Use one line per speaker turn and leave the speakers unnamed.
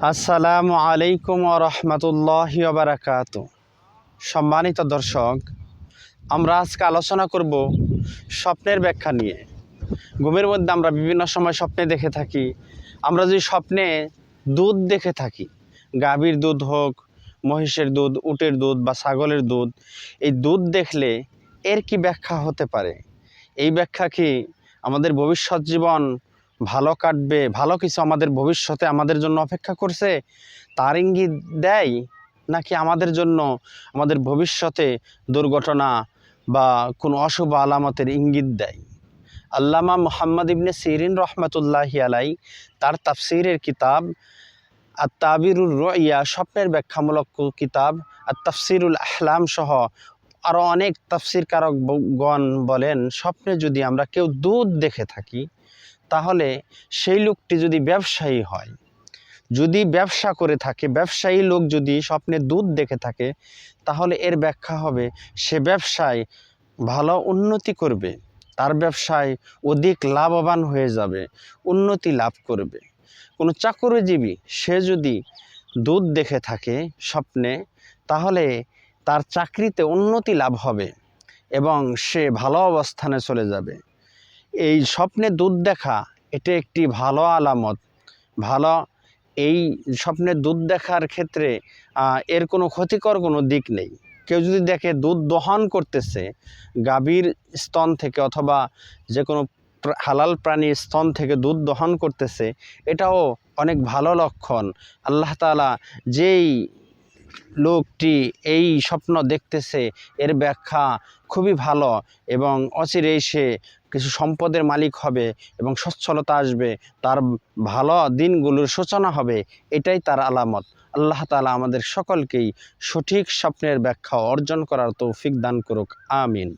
আসসালামু আলাইকুম রহমতুল্লাহ বারাকাত সম্মানিত দর্শক, আমরা আজকে আলোচনা করব স্বপ্নের ব্যাখ্যা নিয়ে। ঘুমের মধ্যে আমরা বিভিন্ন সময় স্বপ্নে দেখে থাকি। আমরা যদি স্বপ্নে দুধ দেখে থাকি, গাভীর দুধ হোক, মহিষের দুধ, উটের দুধ বা ছাগলের দুধ, এই দুধ দেখলে এর কি ব্যাখ্যা হতে পারে? এই ব্যাখ্যা কি আমাদের ভবিষ্যৎ জীবন ভালো কাটবে, ভালো কিছু আমাদের ভবিষ্যতে আমাদের জন্য অপেক্ষা করছে, তার ইঙ্গিত দেয় নাকি আমাদের জন্য আমাদের ভবিষ্যতে দুর্ঘটনা বা কোনো অশুভ আলামতের ইঙ্গিত দেয়? আল্লামা মোহাম্মদ ইবনে সিরিন রহমতুল্লাহি আলাই তার তাফসিরের কিতাব আর তাবিরুল রইয়া স্বপ্নের ব্যাখ্যামূলক কিতাব আর তাফসিরুল আহলাম সহ আরও অনেক তাফসির কারক গণ বলেন, স্বপ্নে যদি আমরা কেউ দুধ দেখে থাকি, তাহলে সেই লোকটি যদি ব্যবসায়ী হয়, যদি ব্যবসা করে থাকে, ব্যবসায়ী লোক যদি স্বপ্নে দুধ দেখে থাকে, তাহলে এর ব্যাখ্যা হবে, সে ব্যবসায় ভালো উন্নতি করবে, তার ব্যবসায় অধিক লাভবান হয়ে যাবে, উন্নতি লাভ করবে। কোনো চাকরিজীবী, সে যদি দুধ দেখে থাকে স্বপ্নে, তাহলে তার চাকরিতে উন্নতি লাভ হবে এবং সে ভালো অবস্থানে চলে যাবে। এই স্বপ্নে দুধ দেখা, এটা একটি ভালো আলামত। ভালো, এই স্বপ্নে দুধ দেখার ক্ষেত্রে এর কোনো ক্ষতিকর কোনো দিক নেই। কেউ যদি দেখে দুধ দহন করতেছে, গাভীর স্তন থেকে অথবা যে কোনো হালাল প্রাণীর স্তন থেকে দুধ দহন করতেছে, এটাও অনেক ভালো লক্ষণ। আল্লাহ তাআলা যেই লোকটি এই স্বপ্ন দেখতেছে, এর ব্যাখ্যা খুবই ভালো এবং অচিরেই সে কিছু সম্পদের মালিক হবে এবং সচ্ছলতা আসবে, তার ভালো দিনগুলোর সূচনা হবে, এটাই তার আলামত। আল্লাহ তালা আমাদের সকলকেই সঠিক স্বপ্নের ব্যাখ্যা অর্জন করার তৌফিক দান করুক, আমিন।